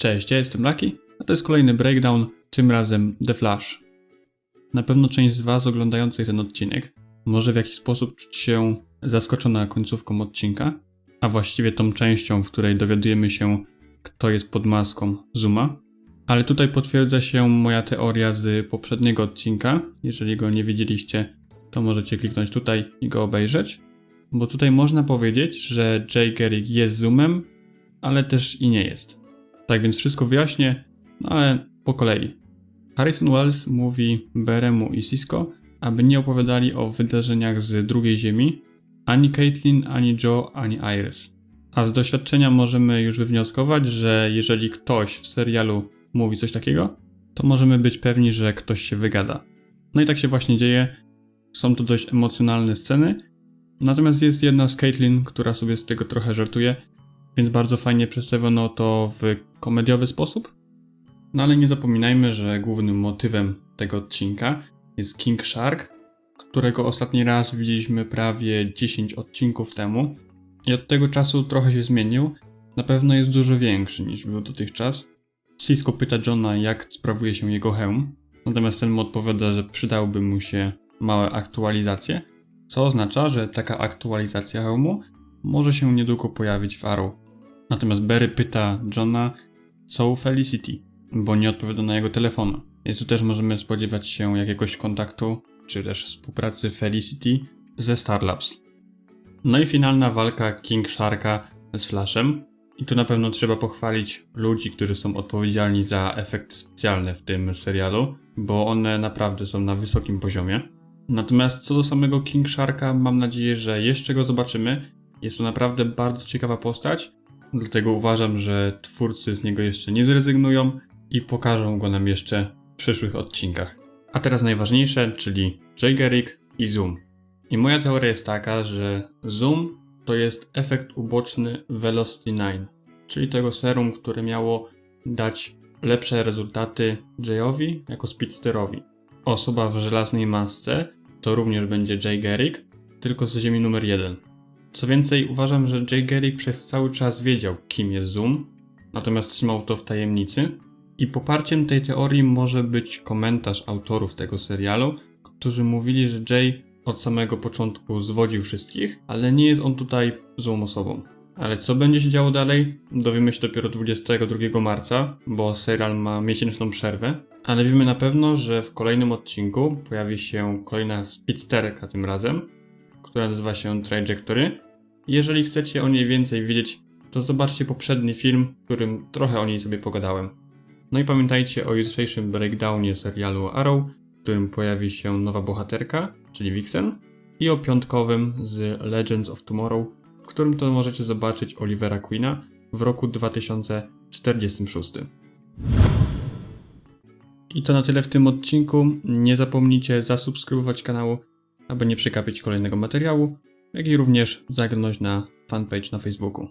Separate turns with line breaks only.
Cześć, ja jestem Lucky, a to jest kolejny breakdown, tym razem The Flash. Na pewno część z Was oglądających ten odcinek może w jakiś sposób czuć się zaskoczona końcówką odcinka, a właściwie tą częścią, w której dowiadujemy się, kto jest pod maską Zuma. Ale tutaj potwierdza się moja teoria z poprzedniego odcinka. Jeżeli go nie widzieliście, to możecie kliknąć tutaj i go obejrzeć. Bo tutaj można powiedzieć, że Jay jest Zoomem, ale też i nie jest. Tak więc wszystko wyjaśnię, no ale po kolei. Harrison Wells mówi Beremu i Cisco, aby nie opowiadali o wydarzeniach z drugiej Ziemi, ani Caitlin, ani Joe, ani Iris. A z doświadczenia możemy już wywnioskować, że jeżeli ktoś w serialu mówi coś takiego, to możemy być pewni, że ktoś się wygada. No i tak się właśnie dzieje. Są to dość emocjonalne sceny. Natomiast jest jedna z Caitlin, która sobie z tego trochę żartuje, więc bardzo fajnie przedstawiono to w komediowy sposób. No ale nie zapominajmy, że głównym motywem tego odcinka jest King Shark, którego ostatni raz widzieliśmy prawie 10 odcinków temu. I od tego czasu trochę się zmienił. Na pewno jest dużo większy niż był dotychczas. Cisco pyta Johna, jak sprawuje się jego hełm. Natomiast ten mu odpowiada, że przydałby mu się małe aktualizacje, co oznacza, że taka aktualizacja hełmu może się niedługo pojawić w Arrow. Natomiast Barry pyta Johna, co u Felicity, bo nie odpowiada na jego telefon. Więc tu też możemy spodziewać się jakiegoś kontaktu, czy też współpracy Felicity ze Starlabs. No i finalna walka King Sharka z Flashem. I tu na pewno trzeba pochwalić ludzi, którzy są odpowiedzialni za efekty specjalne w tym serialu, bo one naprawdę są na wysokim poziomie. Natomiast co do samego King Sharka, mam nadzieję, że jeszcze go zobaczymy. Jest to naprawdę bardzo ciekawa postać, dlatego uważam, że twórcy z niego jeszcze nie zrezygnują i pokażą go nam jeszcze w przyszłych odcinkach. A teraz najważniejsze, czyli Jay Garrick i Zoom. I moja teoria jest taka, że Zoom to jest efekt uboczny Velocity 9, czyli tego serum, które miało dać lepsze rezultaty Jayowi jako speedsterowi. Osoba w żelaznej masce to również będzie Jay Garrick, tylko z ziemi numer 1. Co więcej, uważam, że Jay Garrick przez cały czas wiedział, kim jest Zoom, natomiast trzymał to w tajemnicy. I poparciem tej teorii może być komentarz autorów tego serialu, którzy mówili, że Jay od samego początku zwodził wszystkich, ale nie jest on tutaj złą osobą. Ale co będzie się działo dalej, dowiemy się dopiero 22 marca, bo serial ma miesięczną przerwę. Ale wiemy na pewno, że w kolejnym odcinku pojawi się kolejna speedsterka tym razem, która nazywa się Trajectory. Jeżeli chcecie o niej więcej wiedzieć, to zobaczcie poprzedni film, w którym trochę o niej sobie pogadałem. No i pamiętajcie o jutrzejszym breakdownie serialu Arrow, w którym pojawi się nowa bohaterka, czyli Vixen, i o piątkowym z Legends of Tomorrow, w którym to możecie zobaczyć Olivera Queena w roku 2046. I to na tyle w tym odcinku. Nie zapomnijcie zasubskrybować kanału, aby nie przekapić kolejnego materiału, jak i również zaglądać na fanpage na Facebooku.